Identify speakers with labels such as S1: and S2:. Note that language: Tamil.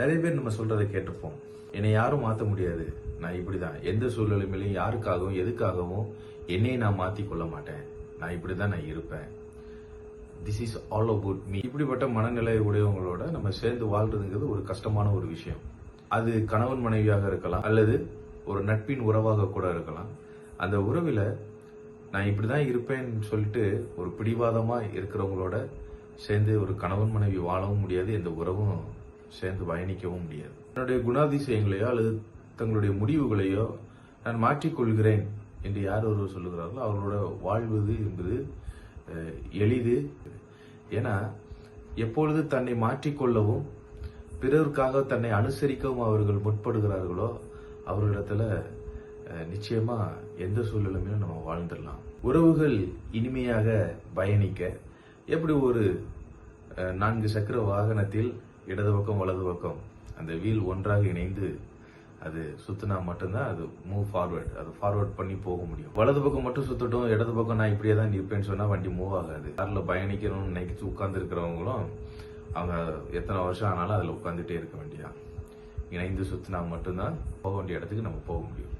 S1: நிறைய பேர் நம்ம சொல்றதை கேட்டுப்போம் என்னை யாரும் மாற்ற முடியாது. நான் இப்படிதான். எந்த சூழ்நிலையிலும் யாருக்காகவும் எதுக்காகவும் என்னை நான் மாற்றி கொள்ள மாட்டேன். நான் இப்படிதான் நான் இருப்பேன். This is all about me இப்படிப்பட்ட மனநிலை உடையவங்களோட நம்ம சேர்ந்து வாழ்றதுங்கிறது ஒரு கஷ்டமான ஒரு விஷயம். அது கணவன் மனைவியாக இருக்கலாம் அல்லது ஒரு நட்பின் உறவாக கூட இருக்கலாம். அந்த உறவில் நான் இப்படி தான் இருப்பேன்னு சொல்லிட்டு ஒரு பிடிவாதமாக இருக்கிறவங்களோட சேர்ந்து ஒரு கணவன் மனைவி வாழவும் முடியாது. எந்த உறவும் சேர்ந்து பயணிக்கவும் முடியாது. என்னுடைய குணாதிசயங்களையோ அல்லது தங்களுடைய முடிவுகளையோ நான் மாற்றிக்கொள்கிறேன் என்று யார் ஒருவர் சொல்லுகிறார்களோ அவர்களோட வாழ்வது என்பது எளிது. ஏன்னா எப்பொழுது தன்னை மாற்றிக்கொள்ளவும் பிறருக்காக தன்னை அனுசரிக்கவும் அவர்கள் முற்படுகிறார்களோ அவர்களிடத்துல நிச்சயமா எந்த சூழ்நிலையிலும் நம்ம வாழ்ந்துடலாம். உறவுகள் இனிமையாக பயணிக்க எப்படி ஒரு நான்கு சக்கர வாகனத்தில் இடது பக்கம் வலது பக்கம் அந்த வீல் ஒன்றாக இணைந்து அது சுத்தினா மட்டும்தான் அது மூவ் ஃபார்வர்ட் அது ஃபார்வர்ட் பண்ணி போக முடியும். வலது பக்கம் மட்டும் சுத்தட்டும் இடது பக்கம் நான் இப்படியே தான் நிற்பேன்னு சொன்னா வண்டி மூவ் ஆகாது. கார்ல பயணிக்கணும்னு நினைச்சு உட்காந்துருக்கிறவங்களும் அவங்க எத்தனை வருஷம் ஆனாலும் அதுல உட்காந்துட்டே இருக்க வேண்டியதான் இணைந்து சுத்தினா மட்டும்தான் போக வேண்டிய இடத்துக்கு நம்ம போக முடியும்.